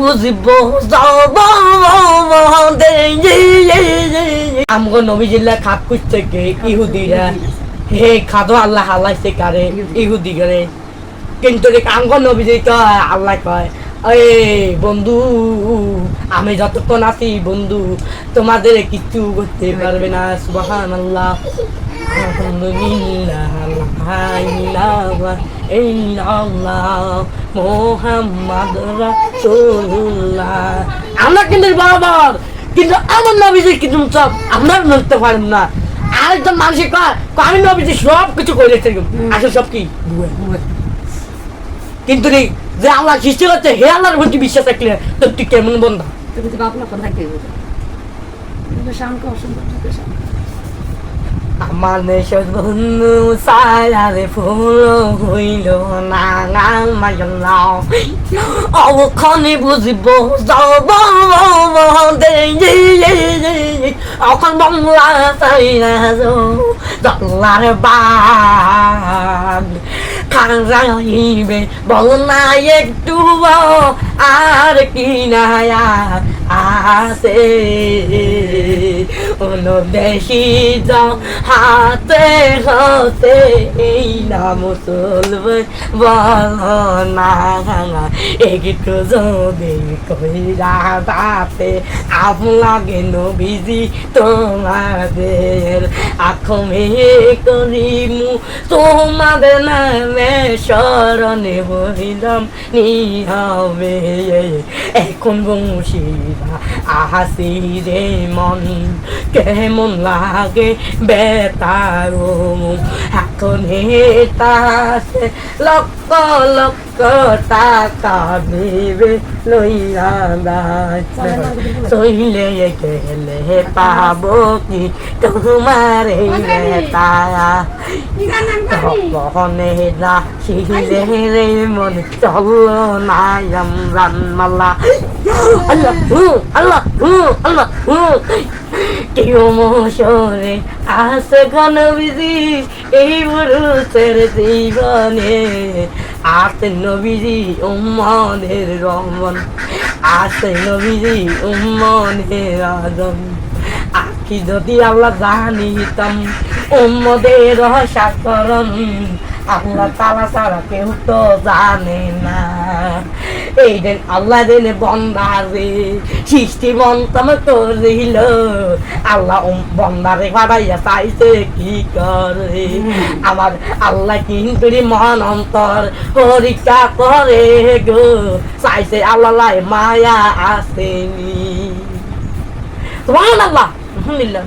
বুঝব আমগো নবী জিল্লা খাপ ইহুদিরা হে খাদো, আল্লাহ হালাইছে কারে, ইহুদি করে। কিন্তু আমগো নবী তো আল্লাহ কয় এই বন্ধু, আমি যতক্ষণ আছি বন্ধু, তোমাদের কিছু করতে পারবে না সুবাহান আল্লাহ আলহামদুলিল্লাহ মোহাম্মদ রাসূলুল্লাহ। আমরা কিন্তু বরাবর কিন্তু আমার নবীজি কিন্তু সব আমরা নড়তে পারেন না। আরেকজন মানুষের কয় আমি নবীজি সব কিছু করেছি আসলে সব কি? কিন্তু রে যে আল্লাহ সৃষ্টি করছে হে আল্লাহর প্রতি বিশ্বাস রাখলে তো তুই কেমন বন্ধা? তুমি তো বাপলা কথা কে বুঝো? শান্ত নেশর বন্ধু সারারে ফুল হইল না মাইলাও অখনে বুঝিব অখন বাংলা সাইরা দল্লার বাগ খারাইবে বল না একটু আর কি না আছে বেশি যাও, হাতে হতে এই নাম চলবে বল না একটু যদি কইরা তাতে আপনাকে নবীজি তোমাদের। আখমে করিমু তোমাদের নামে স্মরণে হইলাম নিহাবে এখন বংশীরা আহাসি রে মন কেমন লাগে বেতারো এখন হেতাসে লক্ষ লক্ষ টাকা ভেবে লইয়া শৈলে গেলে পাবো কি? তোমার এই বেতারা কখনে না শিলে রে মন চলো না রান মালা আল্লাহ আল্লাহ আল্লাহ কেউ মোশরে আসে আখি যদি আল্লাহ জানিতাম উম্মদের সাকরণ আল্লাহ তালা ছাড়া কেউ তো জানে না। এই দিন আল্লাহ দিনে বন্দারে সৃষ্টি বন্তম করিল, আল্লাহ বন্দারে বাড়াইয়া চাইছে কি করে? আমার আল্লাহ কিন্তু মন অন্তর, পরীক্ষা করে গো। চাইছে আল্লাহ মায়া আসেনি। তোমার আল্লাহ আলহামদুলিল্লাহ